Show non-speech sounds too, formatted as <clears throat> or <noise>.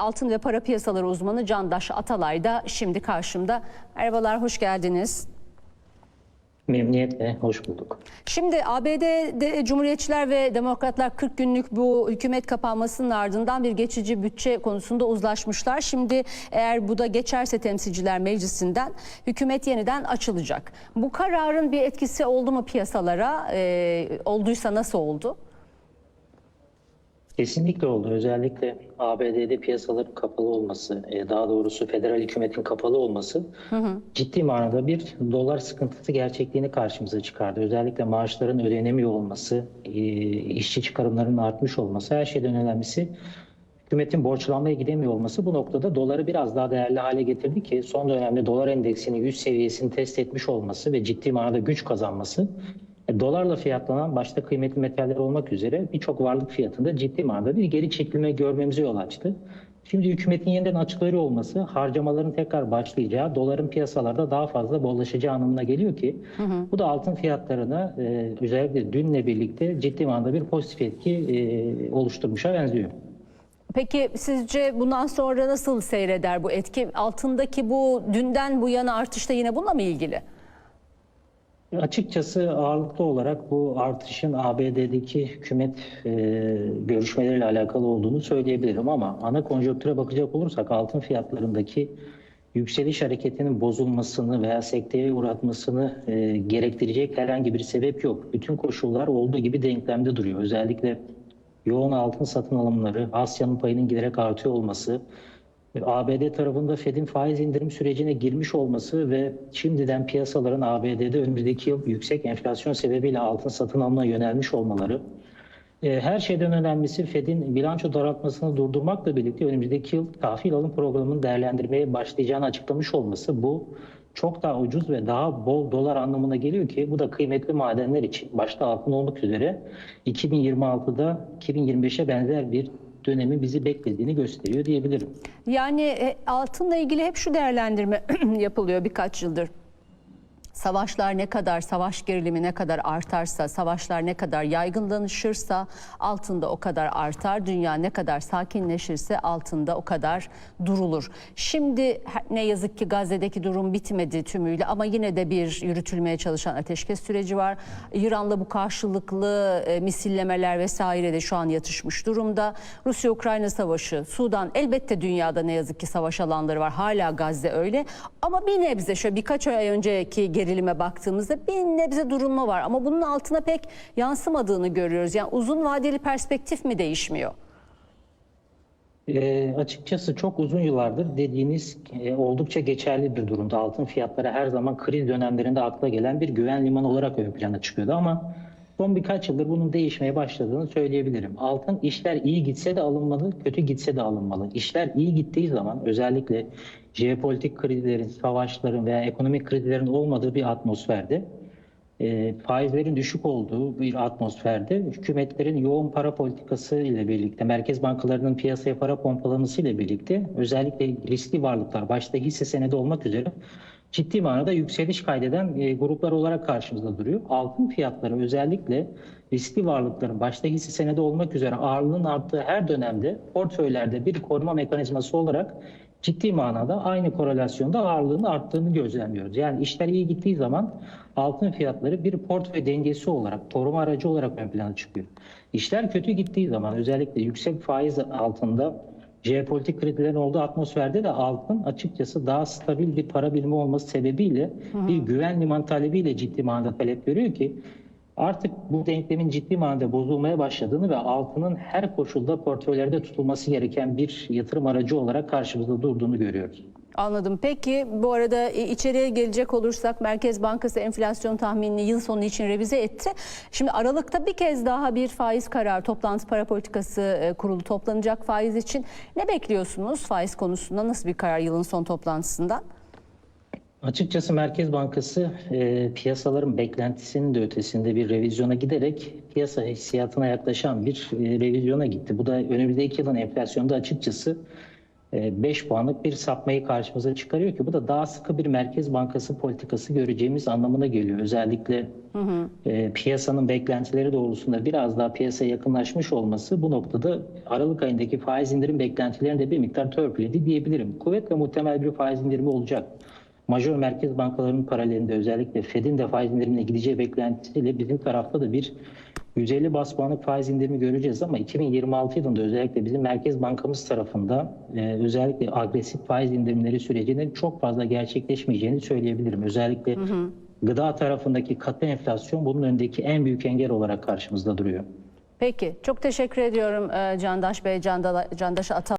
Altın ve para piyasaları uzmanı Candaş Atalay da şimdi karşımda. Merhabalar, hoş geldiniz. Memnuniyetle hoş bulduk. Şimdi ABD'de Cumhuriyetçiler ve Demokratlar 40 günlük bu hükümet kapanmasının ardından bir geçici bütçe konusunda uzlaşmışlar. Şimdi eğer bu da geçerse temsilciler meclisinden hükümet yeniden açılacak. Bu kararın bir etkisi oldu mu piyasalara? Ee, olduysa nasıl oldu? Kesinlikle oldu. Özellikle ABD'de piyasaların kapalı olması, e, daha doğrusu federal hükümetin kapalı olması ciddi manada bir dolar sıkıntısı gerçekliğini karşımıza çıkardı. Özellikle maaşların ödenemiyor olması, e, işçi çıkarımlarının artmış olması, her şeyden önemlisi hükümetin borçlanmaya gidemiyor olması bu noktada doları biraz daha değerli hale getirdi ki son dönemde dolar endeksinin 100 seviyesini test etmiş olması ve ciddi manada güç kazanması dolarla fiyatlanan başta kıymetli metaller olmak üzere birçok varlık fiyatında ciddi manada bir geri çekilme görmemize yol açtı. Şimdi hükümetin yeniden açıkları olması harcamaların tekrar başlayacağı, doların piyasalarda daha fazla bollaşacağı anlamına geliyor ki bu da altın fiyatlarına e, özellikle dünle birlikte ciddi manada bir pozitif etki e, oluşturmuşa benziyor. Peki sizce bundan sonra nasıl seyreder bu etki? Altındaki bu dünden bu yana artışta yine bununla mı ilgili? Açıkçası ağırlıklı olarak bu artışın ABD'deki hükümet e, görüşmeleriyle alakalı olduğunu söyleyebilirim ama ana konjonktüre bakacak olursak altın fiyatlarındaki yükseliş hareketinin bozulmasını veya sekteye uğratmasını e, gerektirecek herhangi bir sebep yok. Bütün koşullar olduğu gibi denklemde duruyor. Özellikle yoğun altın satın alımları, Asya'nın payının giderek artıyor olması, ABD tarafında Fed'in faiz indirim sürecine girmiş olması ve şimdiden piyasaların ABD'de önümüzdeki yıl yüksek enflasyon sebebiyle altın satın almaya yönelmiş olmaları. e, Her şeyden önemlisi Fed'in bilanço daraltmasını durdurmakla birlikte önümüzdeki yıl tahvil alım programını değerlendirmeye başlayacağını açıklamış olması bu çok daha ucuz ve daha bol dolar anlamına geliyor ki bu da kıymetli madenler için başta altın olmak üzere 2026'da 2025'e benzer bir dönemi bizi beklediğini gösteriyor diyebilirim. Yani e, altınla ilgili hep şu değerlendirme <clears throat> yapılıyor birkaç yıldır. Savaşlar ne kadar, savaş gerilimi ne kadar artarsa, savaşlar ne kadar yaygınlaşırsa altında o kadar artar. Dünya ne kadar sakinleşirse altında o kadar durulur. Şimdi ne yazık ki Gazze'deki durum bitmedi tümüyle ama yine de bir yürütülmeye çalışan ateşkes süreci var. İran'la bu karşılıklı e, misillemeler vesaire de şu an yatışmış durumda. Rusya-Ukrayna savaşı, Sudan elbette dünyada ne yazık ki savaş alanları var. Hala Gazze öyle. Ama bir nebze şöyle birkaç ay önceki gerilime baktığımızda bir nebze durulma var. Ama bunun altına pek yansımadığını görüyoruz. Yani uzun vadeli perspektif mi değişmiyor? E, açıkçası çok uzun yıllardır dediğiniz e, oldukça geçerli bir durumda. Altın fiyatları her zaman kriz dönemlerinde akla gelen bir güven limanı olarak ön plana çıkıyordu ama son birkaç yıldır bunun değişmeye başladığını söyleyebilirim. Altın işler iyi gitse de alınmalı, kötü gitse de alınmalı. İşler iyi gittiği zaman özellikle jeopolitik krizlerin, savaşların veya ekonomik krizlerin olmadığı bir atmosferde e, faizlerin düşük olduğu bir atmosferde hükümetlerin yoğun para politikası ile birlikte, merkez bankalarının piyasaya para pompalaması ile birlikte özellikle riskli varlıklar, başta hisse senedi olmak üzere ciddi manada yükseliş kaydeden e, gruplar olarak karşımızda duruyor. Altın fiyatları özellikle riskli varlıkların başta hisse senedi olmak üzere ağırlığının arttığı her dönemde portföylerde bir koruma mekanizması olarak ciddi manada aynı korelasyonda ağırlığının arttığını gözlemliyoruz. Yani işler iyi gittiği zaman altın fiyatları bir portföy dengesi olarak, koruma aracı olarak ön plana çıkıyor. İşler kötü gittiği zaman özellikle yüksek faiz altında jeopolitik krizlerin olduğu atmosferde de altın açıkçası daha stabil bir para birimi olması sebebiyle bir güven liman talebiyle ciddi manada talep görüyor ki artık bu denklemin ciddi manada bozulmaya başladığını ve altının her koşulda portföylerde tutulması gereken bir yatırım aracı olarak karşımızda durduğunu görüyoruz. Anladım. Peki bu arada e, içeriye gelecek olursak Merkez Bankası enflasyon tahminini yıl sonu için revize etti. Şimdi Aralık'ta bir kez daha bir faiz kararı toplantı para politikası e, kurulu toplanacak faiz için. Ne bekliyorsunuz faiz konusunda? Nasıl bir karar yılın son toplantısından? Açıkçası Merkez Bankası e, piyasaların beklentisinin de ötesinde bir revizyona giderek piyasa hissiyatına yaklaşan bir e, revizyona gitti. Bu da önümüzdeki yılın enflasyonda açıkçası 5 puanlık bir sapmayı karşımıza çıkarıyor ki bu da daha sıkı bir Merkez Bankası politikası göreceğimiz anlamına geliyor. Özellikle e, piyasanın beklentileri doğrultusunda biraz daha piyasaya yakınlaşmış olması bu noktada Aralık ayındaki faiz indirim beklentilerini de bir miktar törpüledi diyebilirim. Kuvvetle muhtemel bir faiz indirimi olacak. Majör merkez bankalarının paralelinde özellikle Fed'in de faiz indirimine gideceği beklentisiyle bizim tarafta da bir 150 bas puanlık faiz indirimi göreceğiz ama 2026 yılında özellikle bizim Merkez Bankamız tarafında e, özellikle agresif faiz indirimleri sürecinin çok fazla gerçekleşmeyeceğini söyleyebilirim. Özellikle gıda tarafındaki katı enflasyon bunun önündeki en büyük engel olarak karşımızda duruyor. Peki çok teşekkür ediyorum e, Candaş Bey, Candaş Atal.